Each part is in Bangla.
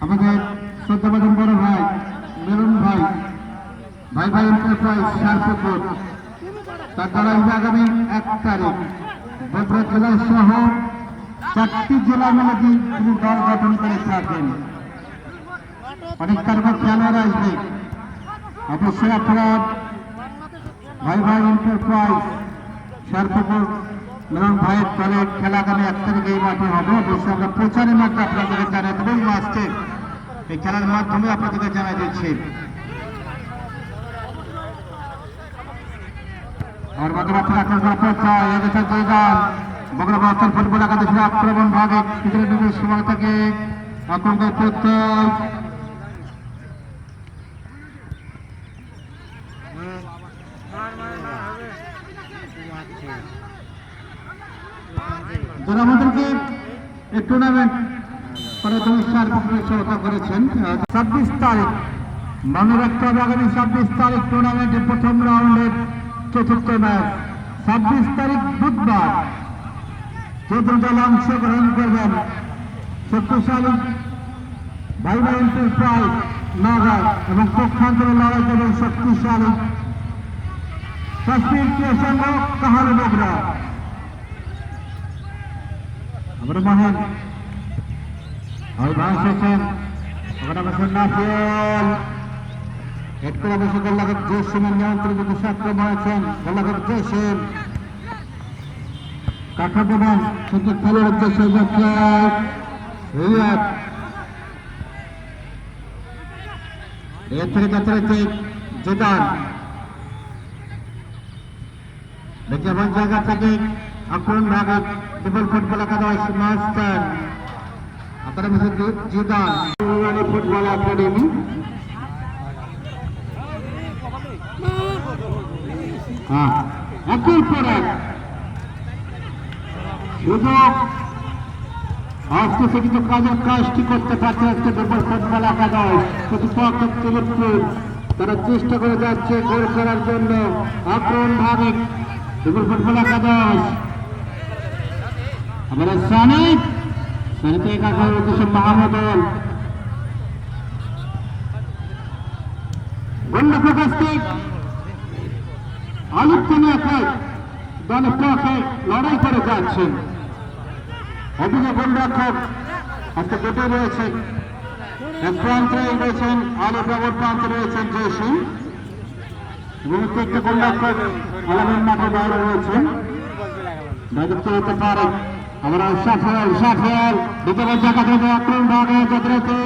আমাদের শ্রদ্ধাবাদন বড় ভাই, মেরুন ভাই ভাই ভাই এন্টারপ্রাইজ শারপুকুর তার দ্বারা আগামী এক তারিখ বগুড়া জেলা সহ চারটি জেলা মিলে কি- তিনি দল গঠন করে থাকেন। অনেক তারপর খেলোয়াড় আসবে। অবশ্যই আপনারা ভাই ভাই এন্টারপ্রাইজ শারপুকুর মেরুন ভাইয়ের খেলা আগামী এক এই মাঠে হবে। প্রচারের মাধ্যমে আপনাদেরকে জানাই দেবো এই মাসকে মাধ্যমে আপনাদেরকে জানাই দিচ্ছি। আর মাধ্যমে আপনারা করতে এদেশের জয়গান। বগুড়া বস্তান ফুটবল আক্রমণ ভাগে বিভিন্ন সময় থেকে আক্রমণ করতে যারা আমাদেরকে এই টুর্নামেন্ট প্রাথমিক সার সহায়তা করেছেন। ছাব্বিশ তারিখ মনে রাখতে হবে আগামী ছাব্বিশ তারিখ টুর্নামেন্টের প্রথম রাউন্ডের চতুর্থ ম্যাচ। ছাব্বিশ তারিখ বুধবার চোদ্দ দল অংশগ্রহণ করবেন শক্তিশালী ভাই ভাই এন্টারপ্রাইজ নগর এবং পক্ষান্তরে লড়াই করবেন শক্তিশালী। কাশ্মীর প্রিয় সংঘ, কাহার বগরা আমরা মহান। আর ভাই এসেছেন ওখানে বসে নাফিয়াল একটু অবশ্য গোল্লাঘাট জয়সিমের নিয়ন্ত্রণ যদি সক্ষম হয়েছেন গোল্লাঘাট জয়সিম কাঠা দেবেন কিন্তু খেলোয়াড় জয়সিম রিয়াদ। রিয়াদ থেকে যাত্রাতে জেদান। বিজ্ঞাপন জায়গা থেকে আক্রমণ ভাগে ডবল ফুটবল একাদশ master academy Zidane. Football academy. হ্যাঁ একের পর এক। সুযোগ। আজকে কিন্তু কাজের কাজটি করতে পারছে আজকে ডবল ফুটবল একাদশ প্রতিপক্ষ তিলকপুর তারা চেষ্টা করে যাচ্ছে গোল করার জন্য। আক্রমণ ভাগে ডবল ফুটবল একাদশ আমরা সানি সানিতে একা করার উদ্দেশ্য মাহমুদুল গন্ড প্রকাশিক আলুপ্ত একাই দলের লড়াই করে যাচ্ছেন অভিযোগ গোলরক্ষক আজকে দুটো রয়েছেন এক প্রান্তে রয়েছেন আলু প্রান্তে রয়েছেন জয়সিং। এবং প্রত্যেকটা গোলরক্ষক আলামের মাঠে বাইরে রয়েছেন। দায়িত্ব হতে পারে। আমরা সাফল সাফল দ্বিতীয় জায়গা থেকে আক্রমণ ভাগে যাত্রাতে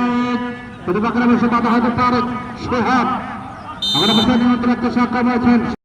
প্রতিপক্ষের বসে কথা হতে পারে। সোহাগ আমরা বসে নিয়ন্ত্রণ রাখতে সক্ষম হয়েছেন।